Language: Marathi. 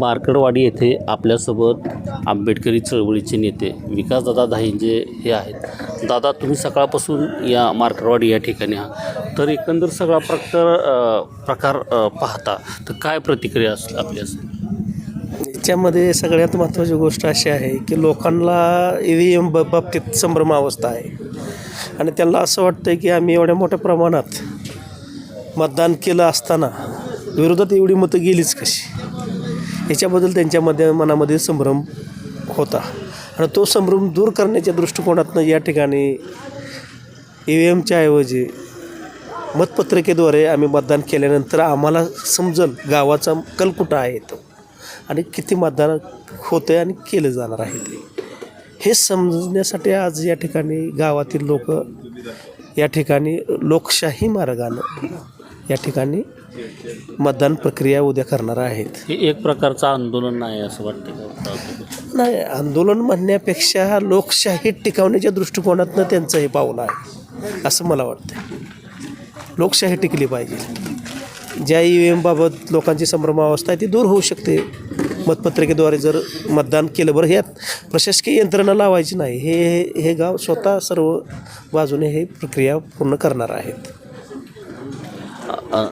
बारकडवाडी येथे आपल्यासोबत आंबेडकरी चळवळीचे नेते विकासदादा धाईंजे हे आहेत. दादा तुम्ही सकाळपासून या मार्कडवाडी या ठिकाणी आहात. तर एकंदर सगळा प्रकार प्रकार पाहता तर काय प्रतिक्रिया असेल आपली याच्यामध्ये सगळ्यात महत्त्वाची गोष्ट अशी आहे की लोकांना ई व्ही एम बाबतीत संभ्रमावस्था आहे. आणि त्यांना असं वाटतं की आम्ही एवढ्या मोठ्या प्रमाणात मतदान केलं असताना विरोधात एवढी मतं गेलीच कशी? याच्याबद्दल त्यांच्यामध्ये मनामध्ये संभ्रम होता. आणि तो संभ्रम दूर करण्याच्या दृष्टिकोनातनं या ठिकाणी ई व्ही एमच्या ऐवजी मतपत्रिकेद्वारे आम्ही मतदान केल्यानंतर आम्हाला समजल गावाचा कल कुठं आहे तो. आणि किती मतदान होतं आहे आणि केलं जाणार आहे ते. हे समजण्यासाठी आज या ठिकाणी गावातील लोक या ठिकाणी लोकशाही मार्गानं या ठिकाणी मतदान प्रक्रिया उद्या करणार आहेत. हे एक प्रकारचं आंदोलन नाही असं वाटतं का? नाही आंदोलन म्हणण्यापेक्षा लोकशाही टिकवण्याच्या दृष्टिकोनातनं त्यांचं हे पाऊल आहे असं मला वाटतं लोकशाही टिकली पाहिजे. ज्या ई व्ही एमबाबत लोकांची संभ्रमावस्था आहे ती दूर होऊ शकते. मतपत्रिकेद्वारे जर मतदान केलं बरं ह्यात प्रशासकीय यंत्रणा लावायची नाही हे हे गाव स्वतः सर्व बाजूने हे प्रक्रिया पूर्ण करणार आहेत.